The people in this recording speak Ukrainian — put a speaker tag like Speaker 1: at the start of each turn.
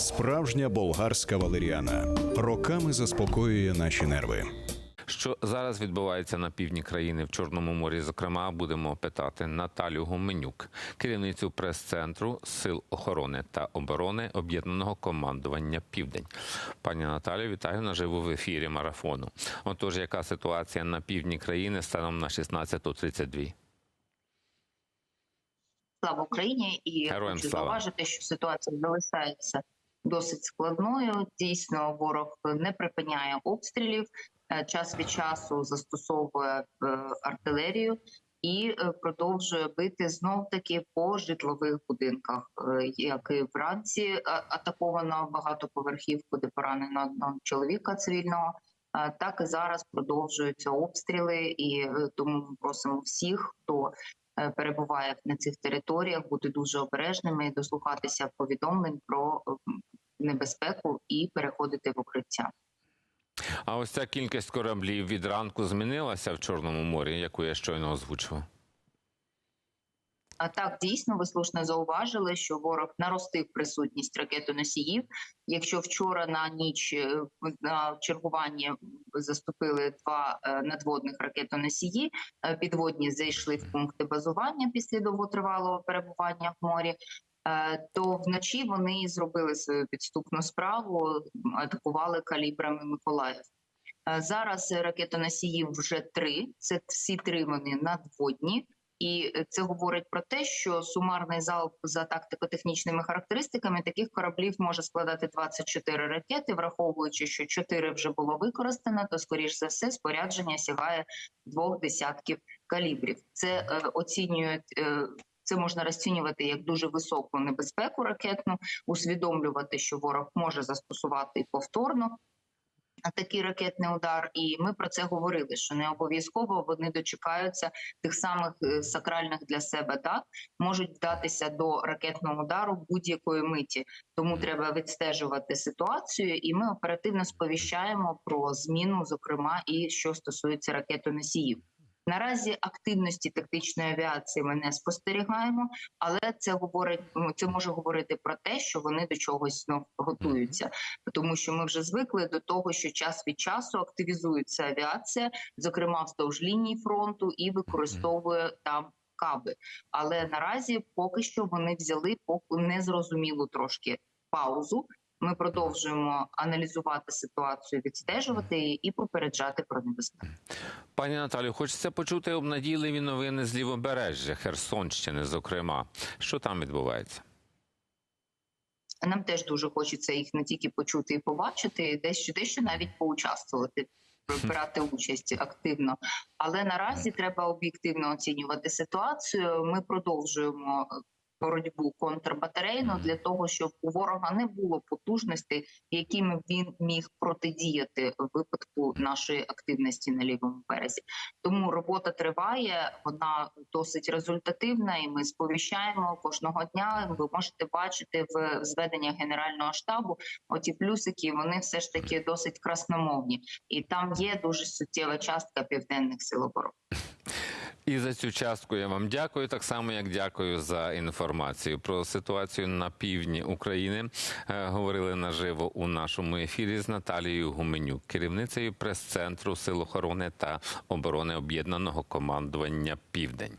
Speaker 1: Справжня болгарська валеріана роками заспокоює наші нерви.
Speaker 2: Що зараз відбувається на півдні країни в Чорному морі? Зокрема, будемо питати Наталю Гуменюк, керівницю прес-центру Сил охорони та оборони об'єднаного командування Південь. Пані Наталю, вітаю наживо в ефірі марафону. Отож, яка ситуація на півдні країни станом на 16.32?
Speaker 3: Слава Україні і
Speaker 2: Героям
Speaker 3: хочу
Speaker 2: слава.
Speaker 3: зауважити, що ситуація залишається досить складною. Дійсно, ворог не припиняє обстрілів, е, час від часу застосовує е, артилерію і е, продовжує бити знов таки по житлових будинках. Як і вранці атаковано багатоповерхівку, де поранено одного чоловіка цивільного. Так і зараз продовжуються обстріли, і тому просимо всіх, хто перебуває на цих територіях, бути дуже обережними і дослухатися повідомлень про небезпеку і переходити в укриття.
Speaker 2: А ось ця кількість кораблів від ранку змінилася в Чорному морі, яку я щойно озвучував.
Speaker 3: А так дійсно ви слушно зауважили, що ворог наростив присутність ракетоносіїв. Якщо вчора на ніч е, на чергування заступили два е, надводних ракетоносії, е, підводні зайшли в пункти базування після довготривалого перебування в морі. Е, То вночі вони зробили свою підступну справу, атакували калібрами Миколаїв. Е, Зараз ракетоносіїв вже три. Це всі три вони надводні. І це говорить про те, що сумарний залп за тактико-технічними характеристиками таких кораблів може складати 24 ракети, враховуючи, що 4 вже було використано, то скоріш за все спорядження сягає двох десятків калібрів. Це е, оцінюють. Е, це можна розцінювати як дуже високу небезпеку ракетну, усвідомлювати, що ворог може застосувати повторно такий ракетний удар, і ми про це говорили. Що не обов'язково вони дочекаються тих самих е, сакральних для себе дат, можуть вдатися до ракетного удару будь-якої миті. Тому треба відстежувати ситуацію, і ми оперативно сповіщаємо про зміну, зокрема і що стосується ракетоносіїв. Наразі активності тактичної авіації ми не спостерігаємо, але це говорить ну, це може говорити про те, що вони до чогось знов готуються, тому що ми вже звикли до того, що час від часу активізується авіація, зокрема вздовж лінії фронту, і використовує там каби. Але наразі поки що вони взяли незрозумілу трошки паузу. Ми продовжуємо аналізувати ситуацію, відстежувати її і попереджати про небезпеку.
Speaker 2: Пані Наталю, хочеться почути обнадійливі новини з лівобережжя Херсонщини, зокрема. Що там відбувається?
Speaker 3: Нам теж дуже хочеться їх не тільки почути і побачити, дещо дещо навіть поучаствувати, брати участь активно. Але наразі треба об'єктивно оцінювати ситуацію. Ми продовжуємо боротьбу контрбатарейну для того, щоб у ворога не було потужностей, якими він міг протидіяти в випадку нашої активності на лівому березі. Тому робота триває, вона досить результативна, і ми сповіщаємо кожного дня. Ви можете бачити в зведеннях генерального штабу оті плюсики. Вони все ж таки досить красномовні, і там є дуже суттєва частка південних сил оборони.
Speaker 2: І за цю частку я вам дякую, так само як дякую за інформацію про ситуацію на півдні України. Е, Говорили наживо у нашому ефірі з Наталією Гуменюк, керівницею прес-центру Сил охорони та оборони об'єднаного командування Південь.